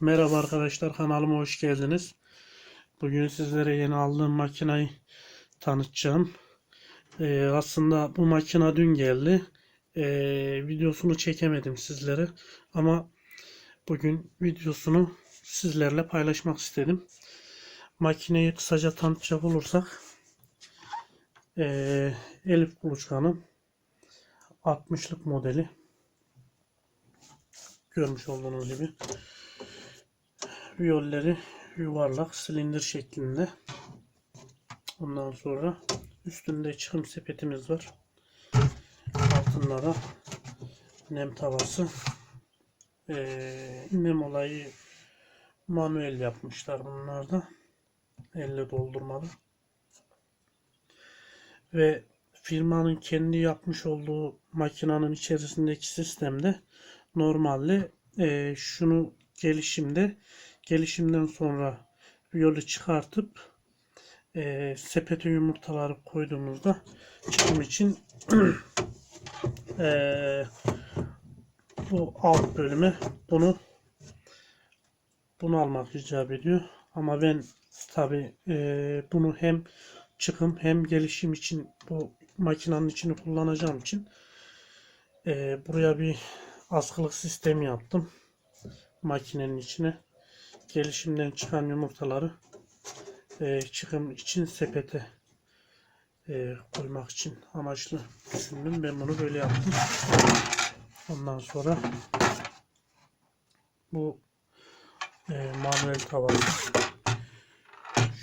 Merhaba arkadaşlar kanalıma hoş geldiniz. Bugün sizlere yeni aldığım makinayı tanıtacağım. Ee, aslında bu makina dün geldi. Ee, videosunu çekemedim sizlere ama bugün videosunu sizlerle paylaşmak istedim. Makineyi kısaca tanıtacak olursak ee, Elif Kuluçkan'ın 60'lık modeli görmüş olduğunuz gibi viyolleri yuvarlak silindir şeklinde. Ondan sonra üstünde çıkım sepetimiz var. Altında da nem tavası. Ee, nem olayı manuel yapmışlar bunlar da. Elle doldurmalı. Ve firmanın kendi yapmış olduğu makinenin içerisindeki sistemde normalde e, şunu gelişimde gelişimden sonra yolu çıkartıp e, sepete yumurtaları koyduğumuzda çıkım için e, bu alt bölüme bunu bunu almak icap ediyor. Ama ben tabi e, bunu hem çıkım hem gelişim için bu makinenin içini kullanacağım için e, buraya bir askılık sistemi yaptım makinenin içine gelişimden çıkan yumurtaları e, çıkım için sepete e, koymak için amaçlı düşündüm. Ben bunu böyle yaptım. Ondan sonra bu e, manuel tavası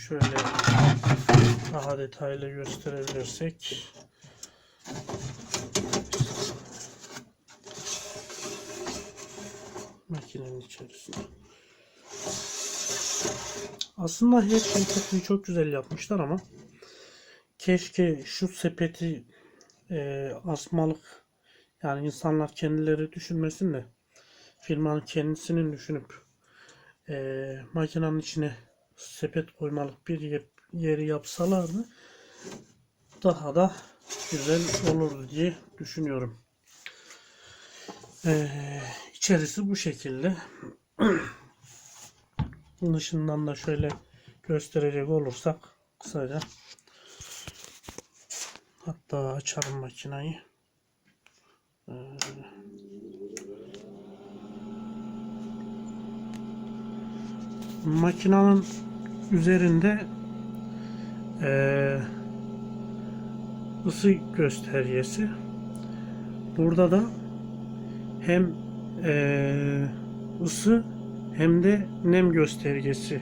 şöyle daha detaylı gösterebilirsek makinenin içerisinde. Aslında her şey çok, güzel yapmışlar ama keşke şu sepeti e, asmalık yani insanlar kendileri düşünmesin de firmanın kendisinin düşünüp e, makinenin içine sepet koymalık bir yer, yeri yapsalardı daha da güzel olur diye düşünüyorum. Ee, içerisi bu şekilde. Dışından da şöyle gösterecek olursak kısaca hatta açalım makinayı. Ee, makinanın üzerinde ee, ısı göstergesi. Burada da hem ee, ısı hem de nem göstergesi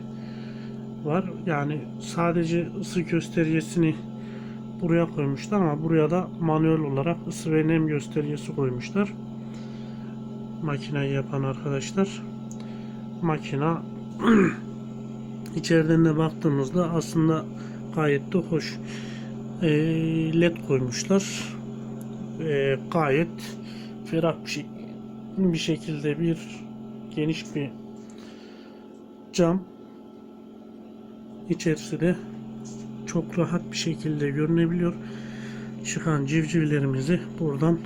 var. Yani sadece ısı göstergesini buraya koymuşlar ama buraya da manuel olarak ısı ve nem göstergesi koymuşlar. Makineyi yapan arkadaşlar. Makina içeriden de baktığımızda aslında gayet de hoş. E, led koymuşlar. E, gayet ferah bir, şey, bir şekilde bir geniş bir cam içerisi de çok rahat bir şekilde görünebiliyor. Çıkan civcivlerimizi buradan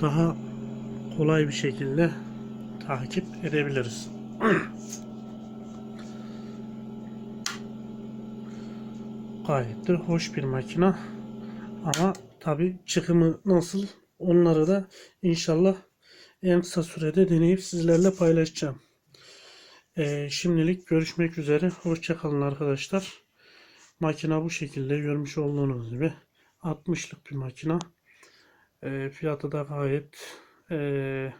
daha kolay bir şekilde takip edebiliriz. Gayet de hoş bir makina. Ama tabi çıkımı nasıl onları da inşallah en kısa sürede deneyip sizlerle paylaşacağım. Ee, şimdilik görüşmek üzere. Hoşçakalın arkadaşlar. Makina bu şekilde görmüş olduğunuz gibi 60'lık bir makina. Ee, fiyatı da gayet e,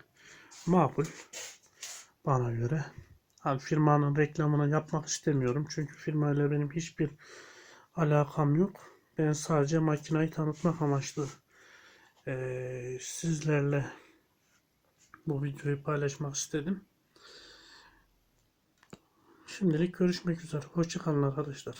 makul bana göre. Abi firmanın reklamını yapmak istemiyorum. Çünkü firmayla benim hiçbir alakam yok. Ben sadece makinayı tanıtmak amaçlı e, sizlerle bu videoyu paylaşmak istedim. Şimdilik görüşmek üzere. Hoşçakalın arkadaşlar.